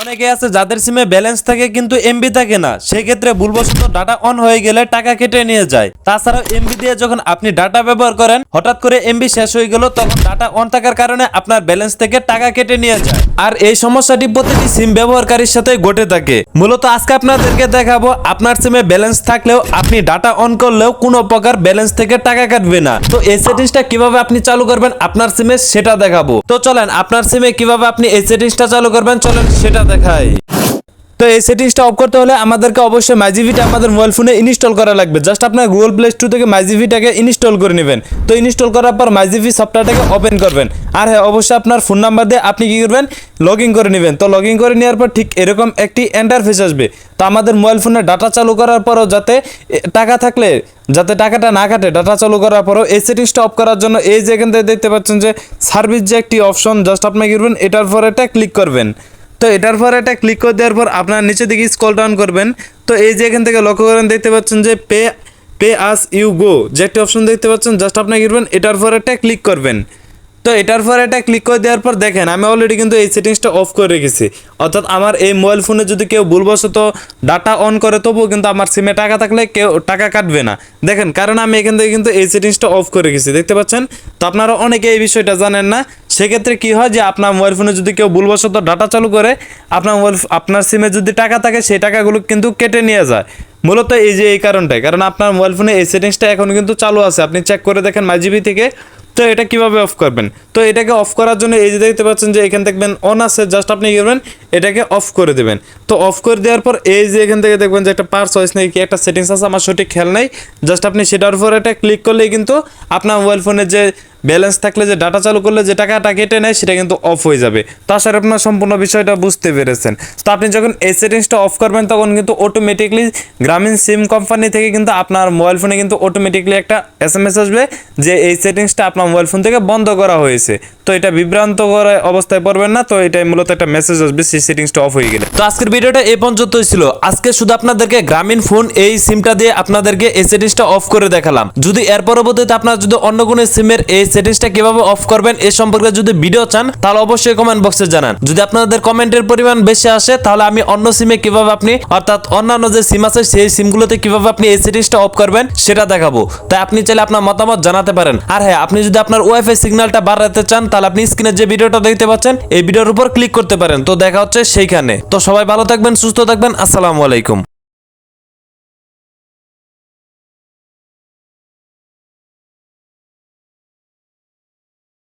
অনেকে আছে যাদের সিমে ব্যালেন্স থাকে কিন্তু এমবি থাকে না। সেক্ষেত্রে ভুলবশত ডাটা অন হয়ে গেলে টাকা কেটে নিয়ে যায়। তাছাড়াও এমবি দিয়ে যখন আপনি ডাটা ব্যবহার করেন, হঠাৎ করে এমবি শেষ হয়ে গেল, তখন ডাটা অন থাকার কারণে আপনার ব্যালেন্স থেকে টাকা কেটে নিয়ে যায়। আর এই সমস্যাটি প্রতিটি সিম ব্যবহারকারীর সাথে ঘটে থাকে। মূলত আজকে আপনাদেরকে দেখাবো, আপনার সিমে ব্যালেন্স থাকলেও আপনি ডাটা অন করলেও কোনো প্রকার ব্যালেন্স থেকে টাকা কাটবে না। তো এই সেটিংসটা কীভাবে আপনি চালু করবেন আপনার সিমে সেটা দেখাবো। তো চলেন, আপনার সিমে কীভাবে আপনি এই সেটিংসটা চালু করবেন, চলেন সেটা দেখাই। তো এই সেটিংসটা অফ করতে হলে আমাদেরকে অবশ্যই মাইজিভিটা আমাদের মোবাইল ফোনে ইনস্টল করা লাগবে। জাস্ট আপনার গুগল প্লে স্টোর থেকে মাইজিভিটাকে ইনস্টল করে নেবেন। তো ইনস্টল করার পর মাইজিভি সফটওয়্যারটাকে ওপেন করবেন। আর হ্যাঁ অবশ্যই আপনার ফোন নাম্বার দিয়ে আপনি কী করবেন? লগ করে নেবেন। তো লগ করে নেওয়ার পর ঠিক এরকম একটি এন্টারফেস আসবে। তো আমাদের মোবাইল ফোনে ডাটা চালু করার পরও যাতে টাকা থাকলে, যাতে টাকাটা না কাটে ডাটা চালু করার পরও এই সেটিংসটা অফ করার জন্য এই যে এখান থেকে দেখতে পাচ্ছেন যে সার্ভিস যে একটি অপশন জাস্ট আপনি করবেন? এটার পর এটা ক্লিক করবেন। তো এটার পর এটা ক্লিক করে দেওয়ার পর আপনার নিচে দিকে স্কল ডাউন করবেন। তো এই যে এখান থেকে লক্ষ্য করেন, দেখতে পাচ্ছেন যে pay pay as you go যে একটা অপশন দেখতে পাচ্ছেন জাস্ট আপনি কি করবেন এটার পর এটা ক্লিক করবেন। তো এটার পর এটা ক্লিক করে দেওয়ার পর দেখেন, আমি অলরেডি কিন্তু এই সেটিংসটা অফ করে রেখেছি। অর্থাৎ আমার এই মোবাইল ফোনে যদি কেউ ভুলবশত ডাটা অন করে, তবুও কিন্তু আমার সিমে টাকা থাকলে কেউ টাকা কাটবে না। দেখেন, কারণ আমি এখান থেকে কিন্তু এই সেটিংসটা অফ করে রেখেছি, দেখতে পাচ্ছেন? তো আপনারা অনেকে এই বিষয়টা জানেন না সেক্ষেত্রে কি হয় যে আপনার মোবাইল ফোনে যদি কেউ ভুলবশত ডাটা চালু করে, আপনার মোবাইল আপনার সিমে যদি টাকা থাকে, সেই টাকাগুলো কিন্তু কেটে নিয়ে যায়। মূলত এই যে এই কারণটাই। কারণ আপনার মোবাইল ফোনে এই সেটিংসটা এখন কিন্তু চালু আছে। আপনি চেক করে দেখেন মাইজিবি থেকে। তো এটা কীভাবে অফ করবেন? তো এটাকে অফ করার জন্য এই যে দেখতে পাচ্ছেন যে এখান দেখবেন অন আছে জাস্ট আপনি করবেন, এটাকে অফ করে দেবেন। তো অফ করে দেওয়ার পর এই যে এখান থেকে দেখবেন যে একটা পার চয়েস নেই, কি একটা সেটিংস আছে, আমার সঠিক খেয়াল নেই। জাস্ট আপনি সেটার উপর এটা ক্লিক করলেই কিন্তু আপনার মোবাইল ফোনে যে ব্যালেন্স থাকলে যে ডাটা চালু করলে যে টাকাটা কেটে নেয়, সেটা কিন্তু অফ হয়ে যাবে। তো আশা আপনার সম্পূর্ণ বিষয়টা বুঝতে পেরেছেন। তো আপনি যখন এই সেটিংসটা অফ করবেন, তখন কিন্তু অটোমেটিকলি গ্রামীণ সিম কোম্পানি থেকে কিন্তু আপনার মোবাইল ফোনে কিন্তু অটোমেটিকলি একটা এস এম এস আসবে, যে এই সেটিংসটা আপনার মোবাইল ফোন থেকে বন্ধ করা হয়েছে। তো এটা বিভ্রান্ত করা অবস্থায় পড়বেন না, তো এটাই মূলত একটা মেসেজ আসবে সেই সেটিংসটা অফ হয়ে গেলে। তো আজকের ভিডিওটা এই পর্যন্তই ছিল। আজকে শুধু আপনাদেরকে গ্রামীণ ফোন এই সিমটা দিয়ে আপনাদেরকে এই সেটিংসটা অফ করে দেখালাম। যদি এর পরবর্তীতে আপনার যদি অন্য কোনো সিমের এই সেটিংসটা কীভাবে অফ করবেন এ সম্পর্কে যদি ভিডিও চান, তাহলে অবশ্যই কমেন্ট বক্সে জানান। যদি আপনাদের কমেন্টের পরিমাণ বেশি আসে, তাহলে আমি অন্য সিমে কীভাবে আপনি, অর্থাৎ অন্যান্য যে সিম আছে, সেই সিমগুলোতে কীভাবে আপনি এই সেটিংসটা অফ করবেন, সেটা দেখাবো। তাই আপনি চাইলে আপনার মতামত জানাতে পারেন। আর হ্যাঁ আপনি যদি আপনার ওয়াইফাই সিগন্যালটা বাড়াতে চান, তাহলে আপনি স্ক্রিনে যে ভিডিওটা দেখতে পাচ্ছেন, এই ভিডিওর উপর ক্লিক করতে পারেন। তো দেখা হচ্ছে সেইখানে। তো সবাই ভালো থাকবেন, সুস্থ থাকবেন। আসসালামু আলাইকুম।